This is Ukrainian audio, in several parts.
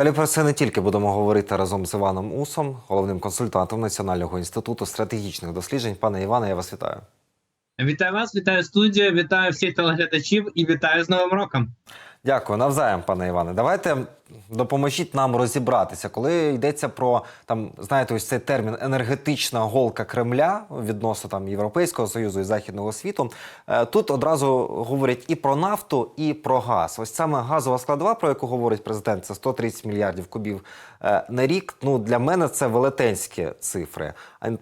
Далі про це не тільки будемо говорити разом з Іваном Усом, головним консультантом Національного інституту стратегічних досліджень. Пане Іване, я вас вітаю. Вітаю вас, вітаю студію, вітаю всіх телеглядачів і вітаю з Новим роком. Дякую, навзаєм, пане Іване. Давайте допоможіть нам розібратися, коли йдеться про там, знаєте, ось цей термін енергетична голка Кремля відносно там Європейського союзу і західного світу. е, Тут одразу говорять і про нафту, і про газ. Ось саме газова складова, про яку говорить президент, це 130 мільярдів кубів е, на рік. Ну для мене це велетенські цифри.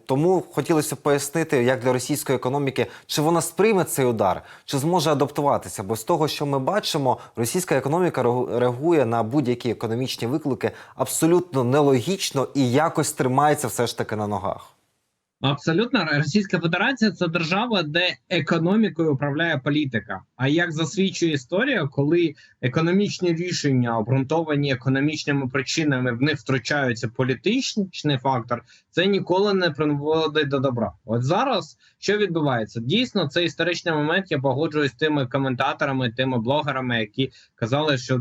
Тому хотілося пояснити, як для російської економіки, чи вона сприйме цей удар, чи зможе адаптуватися. Бо з того, що ми бачимо, російська економіка реагу- реагує на будь-які економічні виклики абсолютно нелогічно і якось тримається все ж таки на ногах. Абсолютно, Російська Федерація це держава, де економікою управляє політика. А як засвідчує історія, коли економічні рішення обґрунтовані економічними причинами, в них втручаються політичний фактор, це ніколи не приводить до добра. От зараз що відбувається? Дійсно, це історичний момент. Я погоджуюсь з тими коментаторами, тими блогерами, які казали, що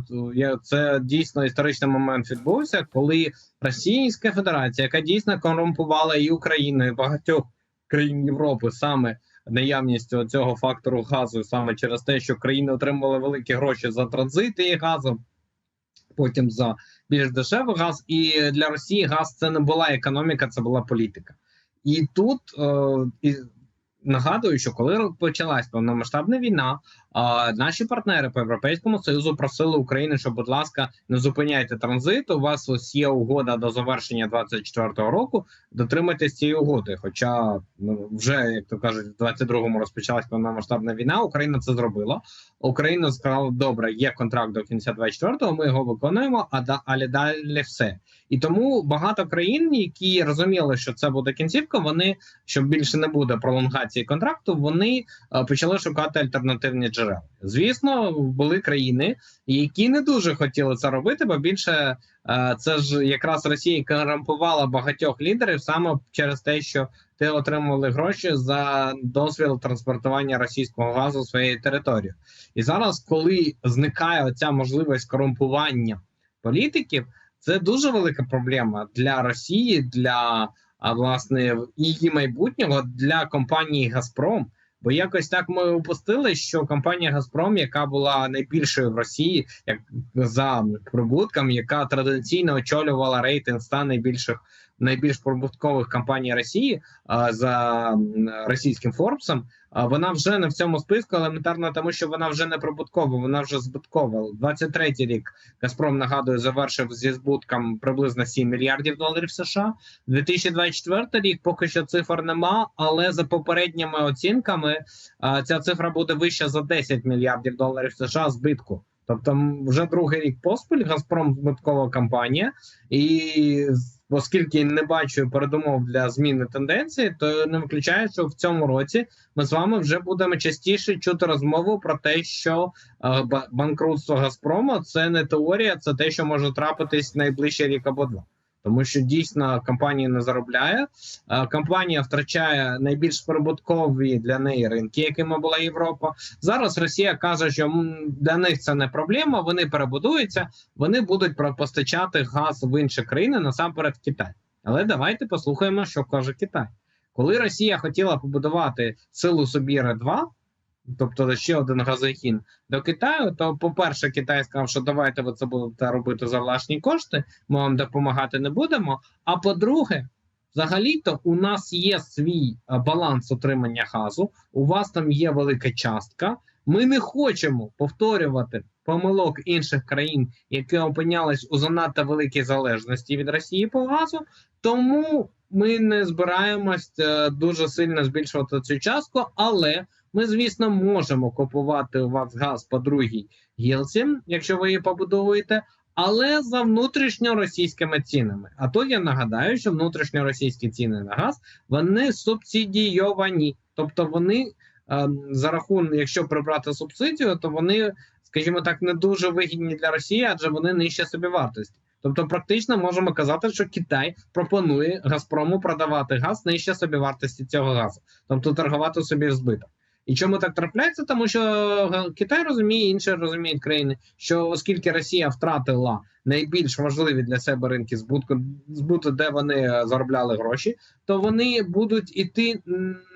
це дійсно історичний момент відбувся, коли Російська Федерація, яка дійсно корумпувала і Україну, і багатьох країн Європи саме наявністю цього фактору газу, саме через те, що країни отримували великі гроші за транзит і газом, потім за більш дешевий газ. І для Росії газ це не була економіка, це була політика. І тут е, і нагадую, що коли почалась повномасштабна війна, наші партнери по європейському союзу просили Україну, що, будь ласка, не зупиняйте транзит. У вас ось є угода до завершення 24-го року. Дотримайтесь цієї угоди. Хоча ну вже як то кажуть, в 22-му розпочалась повномасштабна війна. Україна це зробила. Україна сказала: добре, є контракт до кінця 24-го, Ми його виконуємо. А да, але далі все. І тому багато країн, які розуміли, що це буде кінцівка, вони щоб більше не буде пролонгації контракту, вони е, почали шукати альтернативні джерела. Звісно, були країни, які не дуже хотіли це робити, бо більше е, це ж якраз Росія корумпувала багатьох лідерів саме через те, що ти отримували гроші за дозвіл транспортування російського газу своєю територією. І зараз, коли зникає оця можливість корумпування політиків, це дуже велика проблема для Росії, для власне її майбутнього для компанії Газпром. Бо якось так ми упустили, що компанія Газпром, яка була найбільшою в Росії, як за прибутком, яка традиційно очолювала рейтинг 100 найбільших найбільш прибуткових компаній Росії за російським Форбсом, а, вона вже не в цьому списку, елементарно тому, що вона вже не прибуткова, вона вже збиткова. 23-й рік Газпром нагадую завершив зі збутком приблизно 7 мільярдів доларів США. 2024 рік поки що цифр нема, але за попередніми оцінками ця цифра буде вища за 10 мільярдів доларів США збитку. Тобто, вже другий рік поспіль Газпром збиткова компанія, і оскільки не бачу передумов для зміни тенденції, то не виключаю, що в цьому році ми з вами вже будемо частіше чути розмову про те, що е, банкрутство Газпрому це не теорія, це те, що може трапитись найближчий рік або два. Тому що дійсно компанія не заробляє. Е, Компанія втрачає найбільш прибуткові для неї ринки, якими була Європа. Зараз Росія каже, що для них це не проблема. Вони перебудуються, вони будуть постачати газ в інші країни, насамперед в Китай. Але давайте послухаємо, що каже Китай. Коли Росія хотіла побудувати силу Собіра 2 тобто ще один газохін до Китаю, то, по-перше, Китай сказав, що давайте ви це будете робити за власні кошти, ми вам допомагати не будемо. А по-друге, взагалі-то у нас є свій е, баланс отримання газу, у вас там є велика частка. Ми не хочемо повторювати помилок інших країн, які опинялись у занадто великій залежності від Росії по газу. Тому ми не збираємось е, дуже сильно збільшувати цю частку, але ми, звісно, можемо купувати у вас газ по другій гілці, якщо ви її побудовуєте, але за внутрішньоросійськими цінами. А то я нагадаю, що внутрішньоросійські ціни на газ вони субсидійовані, тобто вони ем, за рахунок, якщо прибрати субсидію, то вони, скажімо так, не дуже вигідні для Росії, адже вони нижче собівартості. Тобто, практично можемо казати, що Китай пропонує Газпрому продавати газ нижче собівартості цього газу, тобто торгувати собі в збиток. І чому так трапляється? Тому що е, Китай розуміє, інші розуміють країни, що оскільки Росія втратила найбільш важливі для себе ринки збутку, збуту, де вони е, заробляли гроші, то вони будуть іти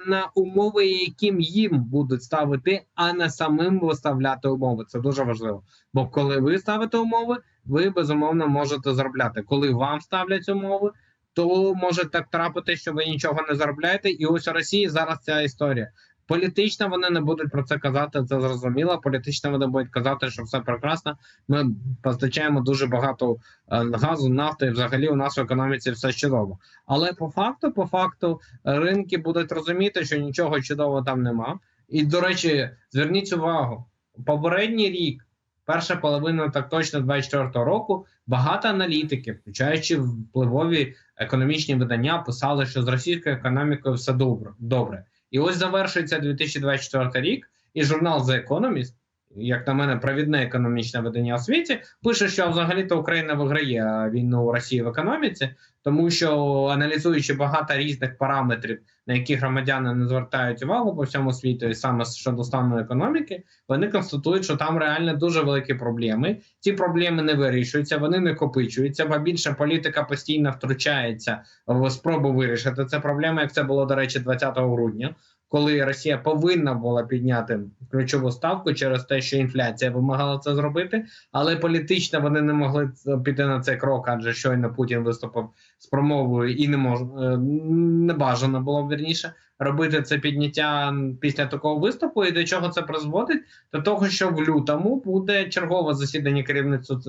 на умови, яким їм будуть ставити, а не самим виставляти умови. Це дуже важливо. Бо коли ви ставите умови, ви безумовно можете заробляти. Коли вам ставлять умови, то може так трапити, що ви нічого не заробляєте. І ось у Росії зараз ця історія. Політично вони не будуть про це казати. Це зрозуміло. Політично вони будуть казати, що все прекрасно. Ми постачаємо дуже багато е, газу, нафти. і Взагалі у нас в економіці все чудово. Але по факту, по факту, ринки будуть розуміти, що нічого чудового там нема. І до речі, зверніть увагу: попередній рік, перша половина, так точно 24-го року, багато аналітиків, включаючи впливові економічні видання, писали, що з російською економікою все добре. добре. І ось завершується 2024 рік, і журнал The Economist, як на мене, провідне економічне видання у світі, пише, що взагалі-то Україна виграє війну у Росії в економіці, тому що аналізуючи багато різних параметрів, на які громадяни не звертають увагу по всьому світу, і саме щодо стану економіки, вони констатують, що там реально дуже великі проблеми. Ці проблеми не вирішуються, вони не копичуються, бо більше політика постійно втручається в спробу вирішити це проблеми, як це було до речі, 20 грудня. Коли Росія повинна була підняти ключову ставку через те, що інфляція вимагала це зробити, але політично вони не могли піти на цей крок, адже щойно Путін виступив з промовою, і не мож е, не бажано було вірніше робити це підняття після такого виступу. І до чого це призводить? До того, що в лютому буде чергове засідання керівництва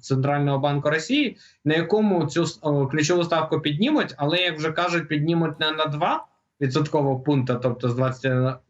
Центрального банку Росії, на якому цю ключову ставку піднімуть, але як вже кажуть, піднімуть не на 2 відсоткового пункту, тобто з 21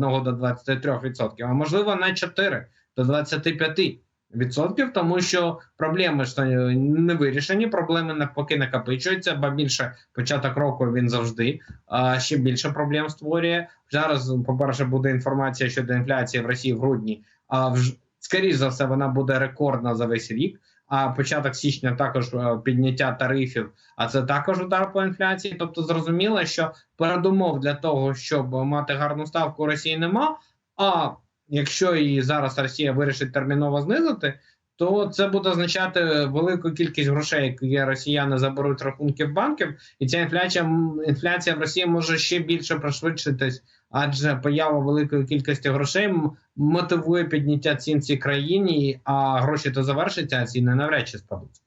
до 23 відсотків, а можливо на 4 до 25 відсотків, тому що проблеми ж не вирішені, проблеми навпаки накопичуються, бо більше початок року він завжди а ще більше проблем створює. Зараз, по-перше, буде інформація щодо інфляції в Росії в грудні, а в скоріш за все вона буде рекордна за весь рік. А початок січня також підняття тарифів, а це також удар по інфляції. Тобто, зрозуміло, що передумов для того, щоб мати гарну ставку, Росії нема. А якщо її зараз Росія вирішить терміново знизити, то це буде означати велику кількість грошей, які росіяни заберуть в банків, і ця інфляція інфляція в Росії може ще більше пришвидшитись, адже поява великої кількості грошей мотивує підняття цін цій країні, а гроші то завершаться, а ціни навряд чи спадуть.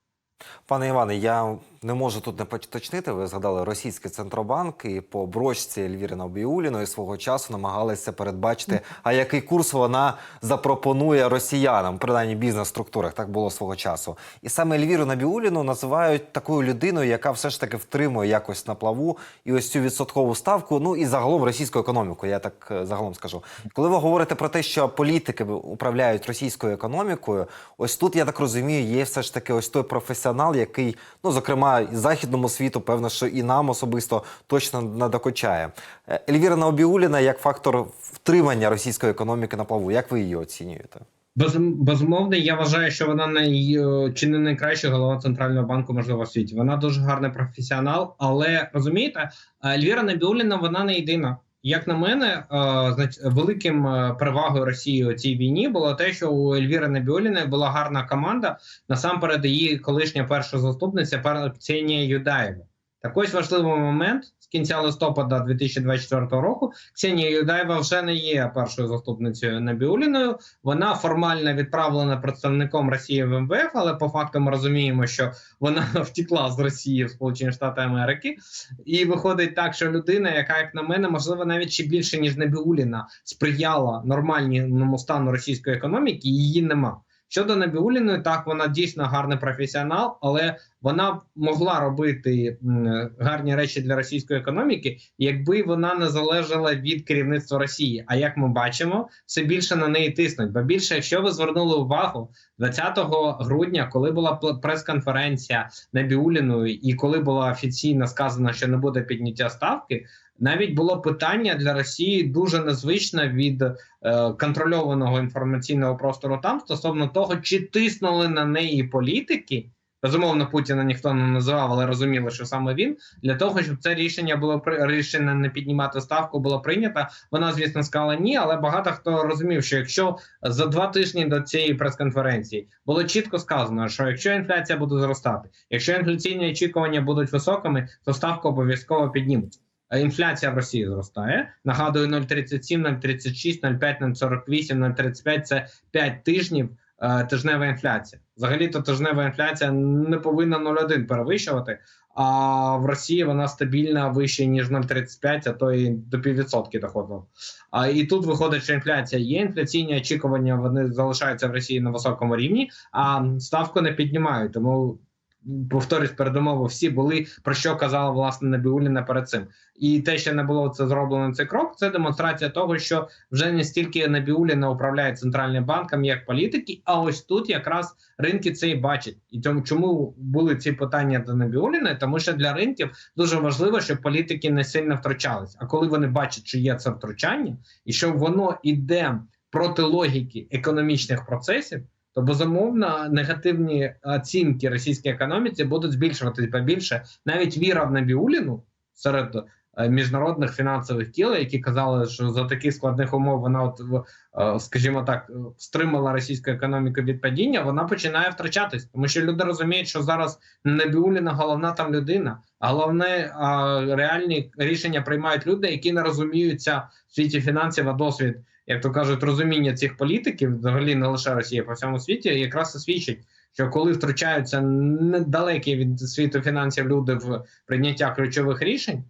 Пане Іване, я не можу тут не поточнити. Ви згадали російський центробанк і по брочці Ельвіри Набіуліної свого часу намагалися передбачити, а який курс вона запропонує росіянам, принаймні бізнес-структурах. Так було свого часу. І саме Ельвіру Набіуліну називають такою людиною, яка все ж таки втримує якось на плаву і ось цю відсоткову ставку. Ну і загалом російську економіку. Я так е, загалом скажу. Коли ви говорите про те, що політики управляють російською економікою, ось тут я так розумію, є все ж таки ось той професіонал, який, ну зокрема і західному світу, певно, що і нам особисто точно надокочає. Ельвіра Наобіуліна як фактор втримання російської економіки на плаву. Як ви її оцінюєте? Без, безумовно, я вважаю, що вона най, чи не найкраща голова центрального банку, можливо, в світі. Вона дуже гарний професіонал, але розумієте, Ельвіра Набіуліна вона не єдина. Як на мене, великим перевагою Росії у цій війні було те, що у Ельвіри Набіоліної була гарна команда. Насамперед, її колишня перша заступниця Ксенія Юдаєва. Так ось важливий момент кінця листопада 2024 року. Ксенія Юдаєва вже не є першою заступницею Набіуліною. Вона формально відправлена представником Росії в МВФ, але по факту ми розуміємо, що вона втекла з Росії в Сполучені Штати Америки, і виходить так, що людина, яка, як на мене, можливо, навіть ще більше ніж Набіуліна, сприяла нормальному стану російської економіки, її нема. Щодо Набіуліної, так вона дійсно гарний професіонал, але вона могла робити гарні речі для російської економіки, якби вона не залежала від керівництва Росії. А як ми бачимо, все більше на неї тиснуть. Бо більше, якщо ви звернули увагу 20 грудня, коли була прес-конференція Набіуліною, і коли було офіційно сказано, що не буде підняття ставки. Навіть було питання для Росії дуже незвичне від е, контрольованого інформаційного простору там стосовно того, чи тиснули на неї політики Безумовно, Путіна ніхто не називав, але розуміли, що саме він для того, щоб це рішення було рішення не піднімати ставку, було прийнято. Вона, звісно, сказала ні, але багато хто розумів, що якщо за два тижні до цієї прес-конференції було чітко сказано, що якщо інфляція буде зростати, якщо інфляційні очікування будуть високими, то ставку обов'язково піднімуть. Інфляція в Росії зростає. Нагадую, 0,37, 0,36, 0,5, 0,48, 0,35 – це 5 тижнів тижнева інфляція. Взагалі-то тижнева інфляція не повинна 0,1 перевищувати. А в Росії вона стабільна вище ніж 0,35, а то і до піввідсотки доходила. А і тут виходить, що інфляція є. Інфляційні очікування вони залишаються в Росії на високому рівні, а ставку не піднімають. Тому повторюсь, передумови всі були про що казала власне Набіуліна перед цим. І те, що не було це зроблено цей крок, це демонстрація того, що вже не стільки Набіуліна управляє центральним банком, як політики. А ось тут якраз ринки це і бачать. І тому чому були ці питання до Набіуліної? Тому що для ринків дуже важливо, щоб політики не сильно втручались. А коли вони бачать, що є це втручання, і що воно іде проти логіки економічних процесів. То безумовно негативні оцінки російській економіці будуть збільшуватись побільше. Навіть віра в Набіуліну серед е, міжнародних фінансових кіл, які казали, що за таких складних умов вона, от е, скажімо так, стримала російську економіку від падіння. Вона починає втрачатись, тому що люди розуміють, що зараз Набіуліна головна там людина, головне реальні рішення приймають люди, які не розуміються в світі фінансів, а досвід як то кажуть, розуміння цих політиків, взагалі не лише Росія по всьому світі, якраз і свідчить, що коли втручаються недалекі від світу фінансів люди в прийняття ключових рішень,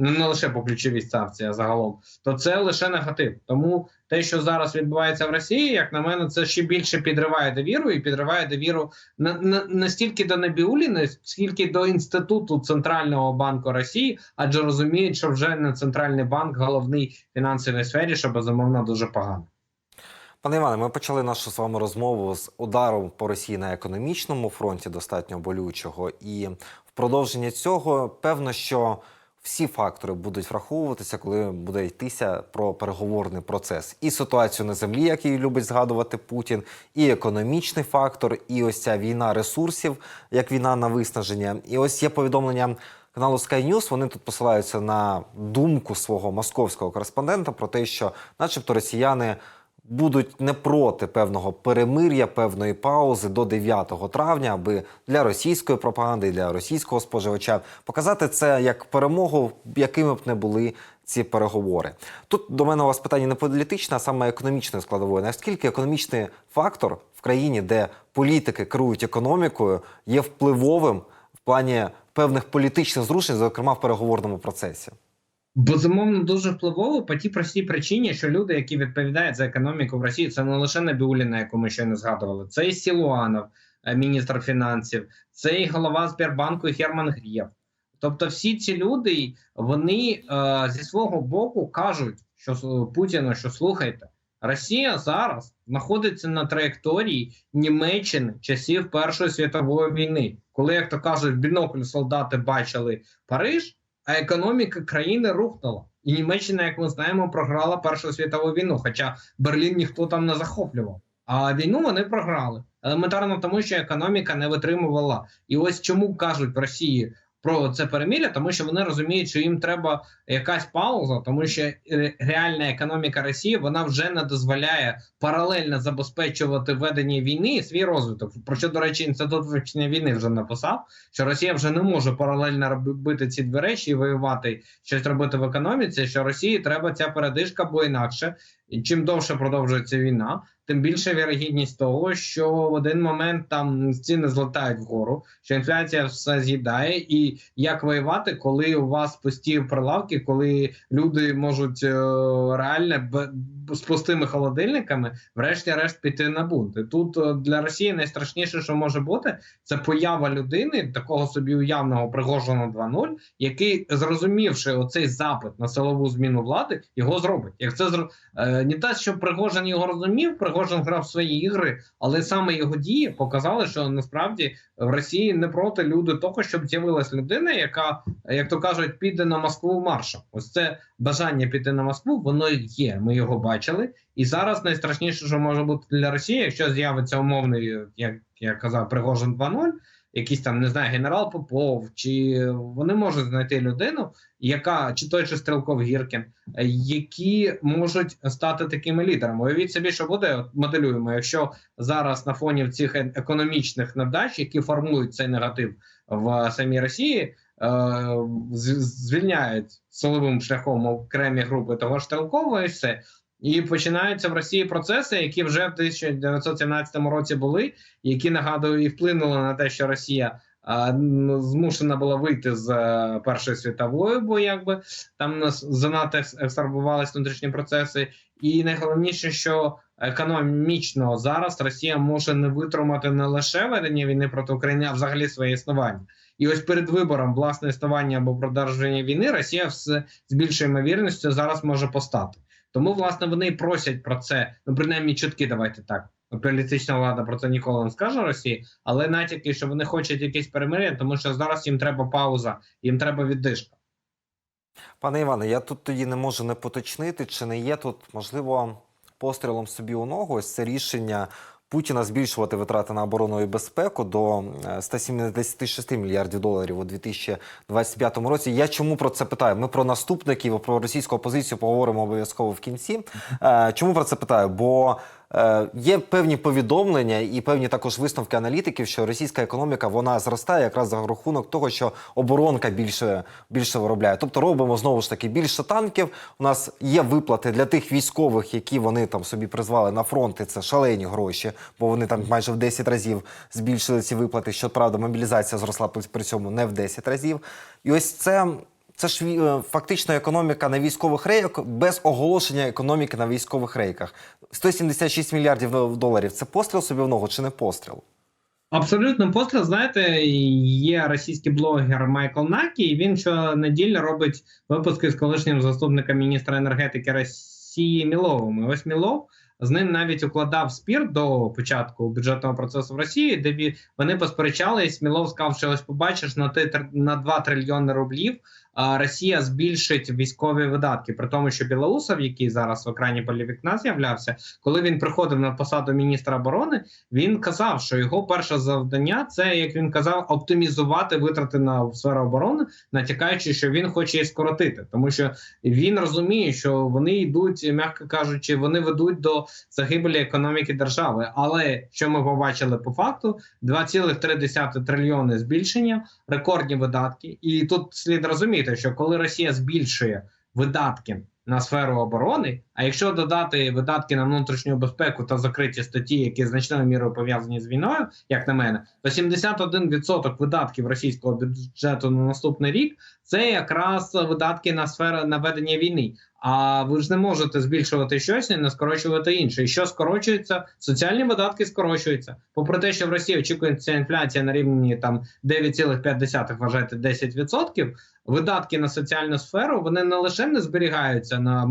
не лише по ключовій ставці, а загалом, то це лише негатив. Тому те, що зараз відбувається в Росії, як на мене, це ще більше підриває довіру і підриває довіру на, на не стільки до Набіуліни, скільки до інституту центрального банку Росії, адже розуміють, що вже не центральний банк головний фінансовій сфері, що безумовно дуже погано. Пане Іване, ми почали нашу з вами розмову з удару по Росії на економічному фронті, достатньо болючого. І в продовження цього певно, що всі фактори будуть враховуватися, коли буде йтися про переговорний процес. І ситуацію на землі, як її любить згадувати Путін, і економічний фактор, і ось ця війна ресурсів, як війна на виснаження. І ось є повідомлення. Каналу Sky News, вони тут посилаються на думку свого московського кореспондента про те, що, начебто, росіяни будуть не проти певного перемир'я, певної паузи до 9 травня, аби для російської пропаганди і для російського споживача показати це як перемогу, якими б не були ці переговори. Тут до мене у вас питання не політичне, а саме економічної складової. Наскільки економічний фактор в країні, де політики керують економікою, є впливовим в плані певних політичних зрушень, зокрема в переговорному процесі? Безумовно, дуже впливово по тій простій причині, що люди, які відповідають за економіку в Росії, це не лише Набіуліна, яку ми не згадували, це і Сілуанов, е, міністр фінансів, це і голова Сбербанку і Герман Грєв. Тобто, всі ці люди вони е, зі свого боку кажуть, що Путіну, що слухайте, Росія зараз знаходиться на траєкторії Німеччини часів Першої світової війни, коли, як то кажуть, бінокль солдати бачили Париж а економіка країни рухнула. І Німеччина, як ми знаємо, програла Першу світову війну. Хоча Берлін ніхто там не захоплював. А війну вони програли елементарно тому, що економіка не витримувала. І ось чому кажуть Росії про це переміря, тому що вони розуміють, що їм треба якась пауза, тому що е, реальна економіка Росії вона вже не дозволяє паралельно забезпечувати ведення війни і свій розвиток. Про що, до речі, інститут вивчення війни вже написав, що Росія вже не може паралельно робити ці дві речі і воювати щось робити в економіці. Що Росії треба ця передишка, бо інакше, і чим довше продовжується війна, тим більша вірогідність того, що в один момент там ціни злетають вгору, що інфляція все з'їдає, і як воювати, коли у вас пусті прилавки, коли люди можуть е, реально з пустими холодильниками, врешті-решт піти на бунт. І Тут е, для Росії найстрашніше, що може бути, це поява людини, такого собі уявного Пригожина 2.0, який, зрозумівши оцей запит на силову зміну влади, його зробить. Як це зро... е, не те, що Пригожин його розумів, Пригожин грав свої ігри, але саме його дії показали, що насправді в Росії не проти люди того, щоб з'явилась людина, яка, як то кажуть, піде на Москву маршем. Ось це бажання піти на Москву, воно є. Ми його бачили. І зараз найстрашніше, що може бути для Росії, якщо з'явиться умовний, як я казав, Пригожин 2.0, якийсь там не знаю, генерал Попов, чи вони можуть знайти людину, яка чи той же Стрелков Гіркін, які можуть стати такими лідерами. Уявіть собі, що буде моделюємо, якщо зараз на фоні цих е- економічних невдач, які формують цей негатив в самій Росії, е, звільняють силовим шляхом окремі групи того ж і все. І починаються в Росії процеси, які вже в 1917 році були, які нагадую і вплинули на те, що Росія змушена була вийти з е, Першої світової, бо якби там нас занадто екс- ексарбувалися внутрішні процеси. І найголовніше, що економічно зараз Росія може не витримати не лише ведення війни проти України, а взагалі своє існування. І ось перед вибором власне існування або продовження війни Росія все з більшою ймовірністю зараз може постати. Тому власне вони і просять про це. Ну принаймні чутки, давайте так. Політична влада про це ніколи не скаже Росії, але натяки, що вони хочуть якесь перемир'я, тому що зараз їм треба пауза, їм треба віддишка. Пане Іване, я тут тоді не можу не поточнити, чи не є тут, можливо, пострілом собі у ногу ось це рішення Путіна збільшувати витрати на оборону і безпеку до е, 176 мільярдів доларів у 2025 році. Я чому про це питаю? Ми про наступників, про російську опозицію поговоримо обов'язково в кінці. Е, Чому про це питаю? Бо е, є певні повідомлення і певні також висновки аналітиків, що російська економіка вона зростає якраз за рахунок того, що оборонка більше, більше виробляє. Тобто робимо знову ж таки більше танків. У нас є виплати для тих військових, які вони там собі призвали на фронт. І це шалені гроші, бо вони там майже в 10 разів збільшили ці виплати. Щоправда, мобілізація зросла при цьому не в 10 разів. І ось це. Це ж е, фактично економіка на військових рейках без оголошення економіки на військових рейках. 176 мільярдів доларів. Це постріл собі в ногу чи не постріл? Абсолютно постріл. Знаєте, є російський блогер Майкл Накі, і він щонеділі робить випуски з колишнім заступником міністра енергетики Росії Міловим. І ось Мілов з ним навіть укладав спір до початку бюджетного процесу в Росії, де вони посперечались. Мілов сказав, що ось побачиш на ти на 2 трильйони рублів. Росія збільшить військові видатки, при тому, що Білоусов, який зараз в екрані полівікна з'являвся, коли він приходив на посаду міністра оборони, він казав, що його перше завдання це, як він казав, оптимізувати витрати на сферу оборони, натякаючи, що він хоче їх скоротити, тому що він розуміє, що вони йдуть, м'яко кажучи, вони ведуть до загибелі економіки держави. Але що ми побачили по факту: 2,3 трильйони збільшення, рекордні видатки, і тут слід розуміти, що коли Росія збільшує видатки на сферу оборони. А якщо додати видатки на внутрішню безпеку та закриті статті, які значною мірою пов'язані з війною, як на мене, то 71% видатків російського бюджету на наступний рік це якраз видатки на сферу на ведення війни. А ви ж не можете збільшувати щось і не скорочувати інше. І що скорочується? Соціальні видатки скорочуються. Попри те, що в Росії очікується інфляція на рівні там 9,5, вважайте 10%, Видатки на соціальну сферу вони не лише не зберігаються на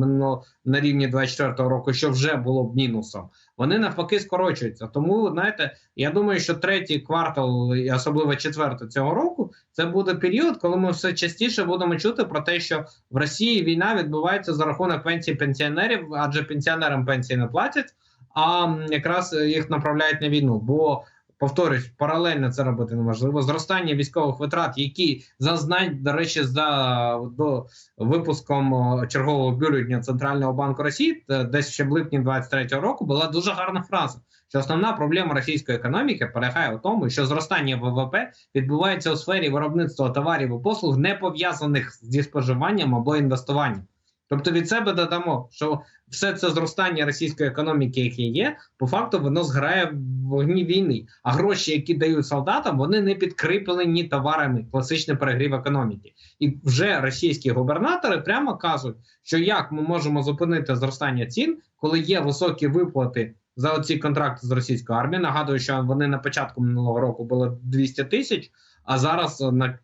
на рівні 24 року, що вже було б мінусом. Вони навпаки скорочуються. Тому знаєте, я думаю, що третій квартал, і особливо четвертий цього року, це буде період, коли ми все частіше будемо чути про те, що в Росії війна відбувається за рахунок пенсій пенсіонерів, адже пенсіонерам пенсії не платять, а якраз їх направляють на війну. Бо повторюсь, паралельно це робити неможливо. Зростання військових витрат, які зазнають, до речі, за до випуском чергового бюлетня Центрального банку Росії, десь ще в липні 23-го року, була дуже гарна фраза. Що основна проблема російської економіки полягає в тому, що зростання ВВП відбувається у сфері виробництва товарів і послуг, не пов'язаних зі споживанням або інвестуванням. Тобто від себе додамо, що все це зростання російської економіки, яке є, по факту воно зграє в вогні війни. А гроші, які дають солдатам, вони не підкріплені товарами, класичний перегрів економіки. І вже російські губернатори прямо кажуть, що як ми можемо зупинити зростання цін, коли є високі виплати за оці контракти з російською армією. Нагадую, що вони на початку минулого року було 200 тисяч. А зараз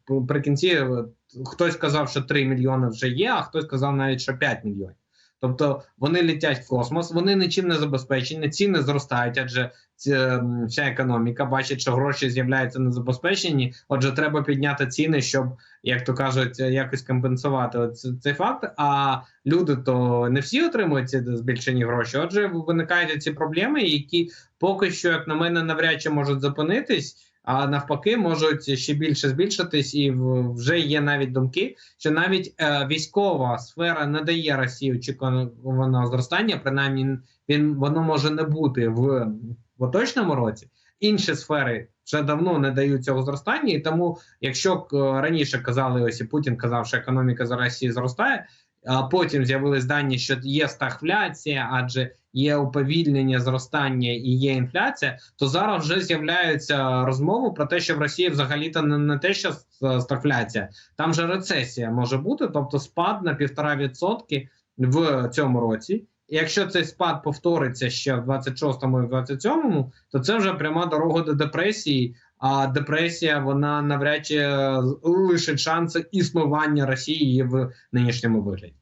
наприкінці хтось сказав, що 3 мільйони вже є, а хтось сказав навіть, що 5 мільйонів. Тобто вони летять в космос, вони нічим не забезпечені, ціни зростають, адже ця, вся економіка бачить, що гроші з'являються незабезпечені. Отже, треба підняти ціни, щоб, як то кажуть, якось компенсувати цей факт. А люди то не всі отримують ці збільшені гроші. Отже, виникають ці проблеми, які поки що, як на мене, навряд чи можуть зупинитись. А навпаки, можуть ще більше збільшитись, і вже є навіть думки, що навіть е, військова сфера не дає Росії очікуваного зростання. Принаймні, він воно може не бути в, поточному році. Інші сфери вже давно не дають цього зростання, і тому, якщо е, раніше казали, ось і Путін казав, що економіка за Росії зростає, а потім з'явились дані, що є стагфляція, адже є уповільнення зростання і є інфляція, то зараз вже з'являються розмови про те, що в Росії взагалі-то не, не те, що стагфляція, там же рецесія може бути, тобто спад на півтора відсотки в цьому році. І якщо цей спад повториться ще в 26-му і в 27-му, то це вже пряма дорога до депресії. А депресія вона навряд чи е, лишить шанси існування Росії в нинішньому вигляді.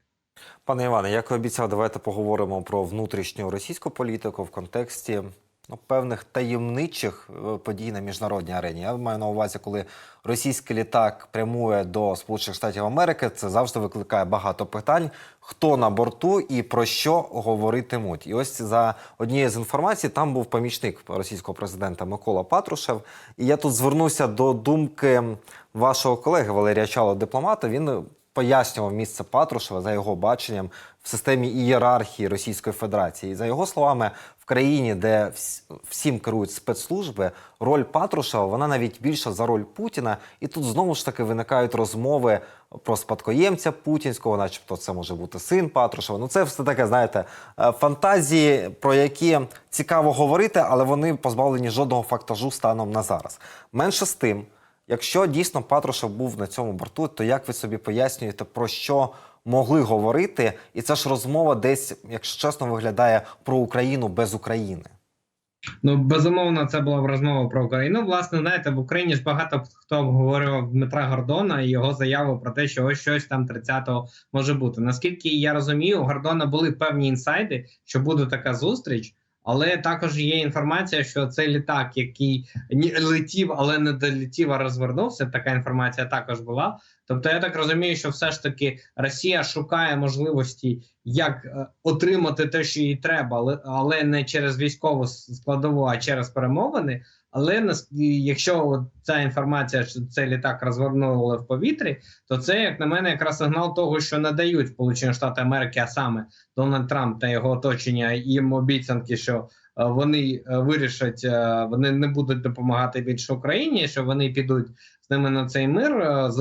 Пане Іване, як і обіцяв, давайте поговоримо про внутрішню російську політику в контексті ну, певних таємничих е, подій на міжнародній арені. Я маю на увазі, коли російський літак прямує до Сполучених Штатів Америки, це завжди викликає багато питань, хто на борту і про що говоритимуть. І ось за однією з інформацій там був помічник російського президента Микола Патрушев. І я тут звернуся до думки вашого колеги Валерія Чало, дипломата. Він пояснював місце Патрушева за його баченням в системі ієрархії Російської Федерації. За його словами, в країні, де всім керують спецслужби, роль Патрушева вона навіть більша за роль Путіна. І тут знову ж таки виникають розмови про спадкоємця путінського, начебто це може бути син Патрушева. Ну це все таке, знаєте, е, фантазії, про які цікаво говорити, але вони позбавлені жодного фактажу станом на зараз. Менше з тим. Якщо дійсно Патрушев був на цьому борту, то як ви собі пояснюєте, про що могли говорити? І це ж розмова десь, якщо чесно, виглядає про Україну без України. Ну безумовно, це була б розмова про Україну. Власне, знаєте, в Україні ж багато хто обговорював Дмитра Гордона і його заяву про те, що ось щось там 30-го може бути. Наскільки я розумію, у Гордона були певні інсайди, що буде така зустріч. Але також є інформація, що цей літак, який летів, але не долетів, а розвернувся. Така інформація також була. Тобто, я так розумію, що все ж таки Росія шукає можливості, як е, отримати те, що їй треба, але, але не через військову складову, а через перемовини. Але якщо ця інформація, що цей літак розвернули в повітрі, то це, як на мене, якраз сигнал того, що надають Сполучені Штати Америки, а саме Дональд Трамп та його оточення їм обіцянки, що вони е, вирішать, е, вони не будуть допомагати більше Україні, що вони підуть з ними на цей мир е,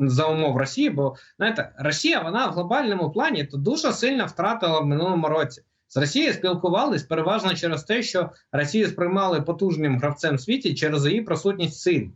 за умов Росії. Бо знаєте, Росія вона в глобальному плані то дуже сильно втратила в минулому році. З Росією спілкувались переважно через те, що Росію сприймали потужним гравцем в світі через її присутність в Сирії.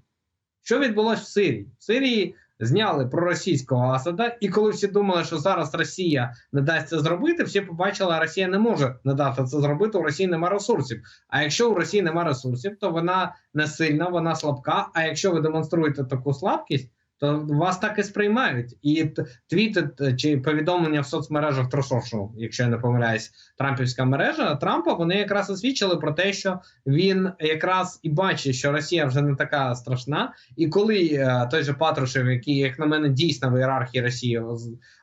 Що відбулося в Сирії? В Сирії зняли проросійського Асада, і коли всі думали, що зараз Росія не дасть це зробити, всі побачили, що Росія не може не дати це зробити. У Росії немає ресурсів. А якщо у Росії немає ресурсів, то вона не сильна, вона слабка. А якщо ви демонструєте таку слабкість, то вас так і сприймають. І твіти чи повідомлення в соцмережах Трошошу, якщо я не помиляюсь, Трампівська мережа Трампа, вони якраз освідчили про те, що він якраз і бачить, що Росія вже не така страшна. І коли е, той же Патрушев, який, як на мене, дійсно в ієрархії Росії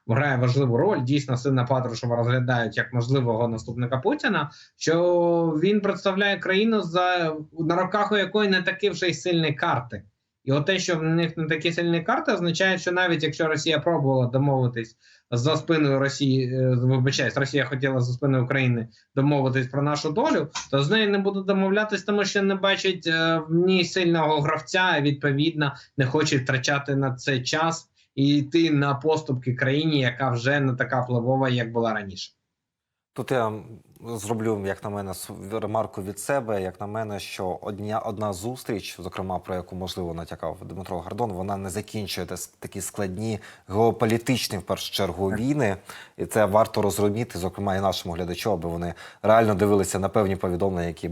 грає важливу роль, дійсно сина Патрушева розглядають як можливого наступника Путіна, що він представляє країну за на руках у якої не такі вже й сильні карти. І от те, що в них не такі сильні карти, означає, що навіть якщо Росія пробувала домовитись за спиною Росії, е, вибачаюсь, Росія хотіла за спиною України домовитись про нашу долю, то з нею не будуть домовлятись, тому що не бачать е, в ній сильного гравця, і відповідно не хочуть втрачати на це час і йти на поступки країні, яка вже не така впливова, як була раніше. Тут я зроблю, як на мене, ремарку від себе. Як на мене, що одня одна зустріч, зокрема про яку можливо натякав Дмитро Гордон, вона не закінчує такі складні геополітичні в першу чергу війни, і це варто розуміти, зокрема і нашому глядачу, аби вони реально дивилися на певні повідомлення, які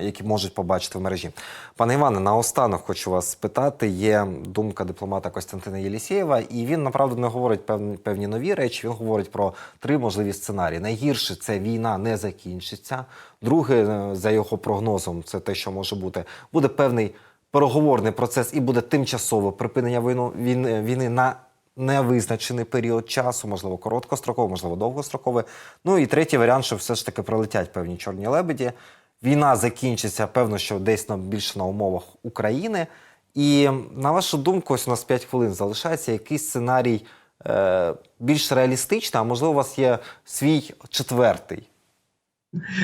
які можуть побачити в мережі. Пане Іване, наостанок хочу вас спитати. Є думка дипломата Костянтина Єлісєєва, і він направду не говорить певні певні нові речі. Він говорить про три можливі сценарії. Найгірше це війна не закінчиться. Друге, е, за його прогнозом, це те, що може бути, буде певний переговорний процес і буде тимчасове припинення війну війни, війни на невизначений період часу, можливо, короткострокове, можливо, довгострокове. Ну і третій варіант, що все ж таки прилетять певні чорні лебеді. війна закінчиться, певно, що десь на більше на умовах України. І на вашу думку, ось у нас 5 хвилин залишається який сценарій е, більш реалістичний, а можливо, у вас є свій четвертий.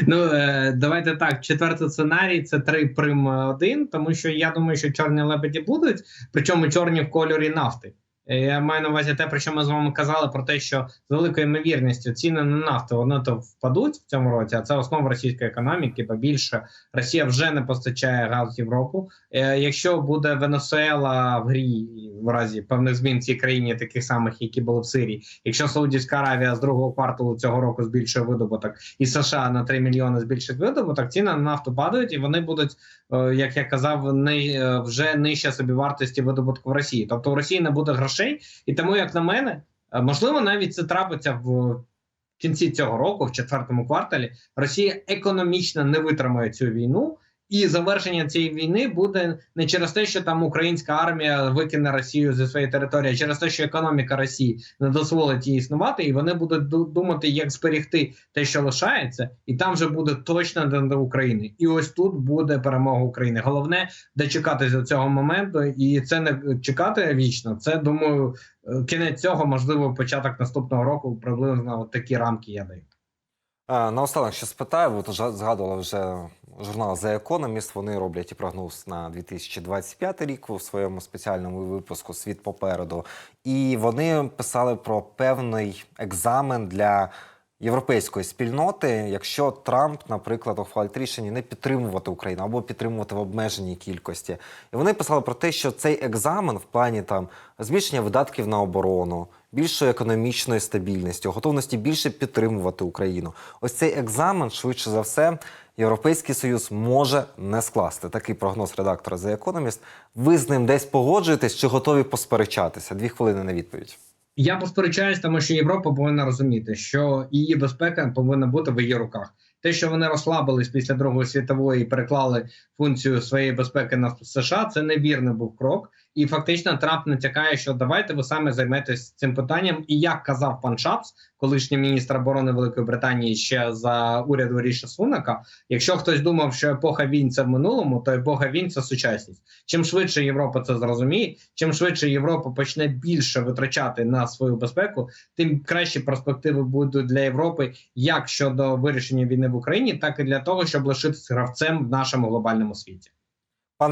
Ну е, давайте так. Четвертий сценарій це 3 прим 1, тому що я думаю, що чорні лебеді будуть, причому чорні в кольорі нафти. Е, Я маю на увазі те, про що ми з вами казали, про те, що з великою ймовірністю ціни на нафту вони то впадуть в цьому році, а це основа російської економіки, бо більше Росія вже не постачає газ в Європу. Е, Якщо буде Венесуела в грі в разі певних змін в цій країні, таких самих, які були в Сирії, якщо Саудівська Аравія з другого кварталу цього року збільшує видобуток, і США на 3 мільйони збільшить видобуток, ціни на нафту падають, і вони будуть, е, як я казав, не вже нижче собівартості видобутку в Росії. Тобто у Росії не буде грошей, і тому, як на мене, е, можливо, навіть це трапиться в кінці цього року, в четвертому кварталі, Росія економічно не витримає цю війну. І завершення цієї війни буде не через те, що там українська армія викине Росію зі своєї території, а через те, що економіка Росії не дозволить їй існувати, і вони будуть ду- думати, як зберегти те, що лишається, і там вже буде точно до України. І ось тут буде перемога України. Головне дочекатися до цього моменту, і це не чекати вічно. Це думаю, е, кінець цього, можливо, початок наступного року. Приблизно такі рамки я даю. Е, Наостанок ще спитаю, жа- згадували вже журнал The Economist, вони роблять і прогноз на 2025 рік у своєму спеціальному випуску Світ попереду. І вони писали про певний екзамен для європейської спільноти, якщо Трамп, наприклад, ухвалить рішення не підтримувати Україну або підтримувати в обмеженій кількості. І вони писали про те, що цей екзамен в плані там збільшення видатків на оборону, більшої економічної стабільності, готовності більше підтримувати Україну. Ось цей екзамен, швидше за все, Європейський Союз може не скласти. Такий прогноз редактора The Economist. Ви з ним десь погоджуєтесь чи готові посперечатися? Дві хвилини на відповідь. Я посперечаюсь, тому що Європа повинна розуміти, що її безпека повинна бути в її руках. Те, що вони розслабились після Другої світової і переклали функцію своєї безпеки на США, це невірний був крок. І фактично Трамп натякає, що давайте ви самі займетесь цим питанням. І як казав пан Шапс, колишній міністр оборони Великої Британії, ще за уряду Ріша Сунака, якщо хтось думав, що епоха війн це в минулому, то епоха війн це сучасність. Чим швидше Європа це зрозуміє, чим швидше Європа почне більше витрачати на свою безпеку, тим кращі перспективи будуть для Європи як щодо вирішення війни в Україні, так і для того, щоб лишитися гравцем в нашому глобальному світі.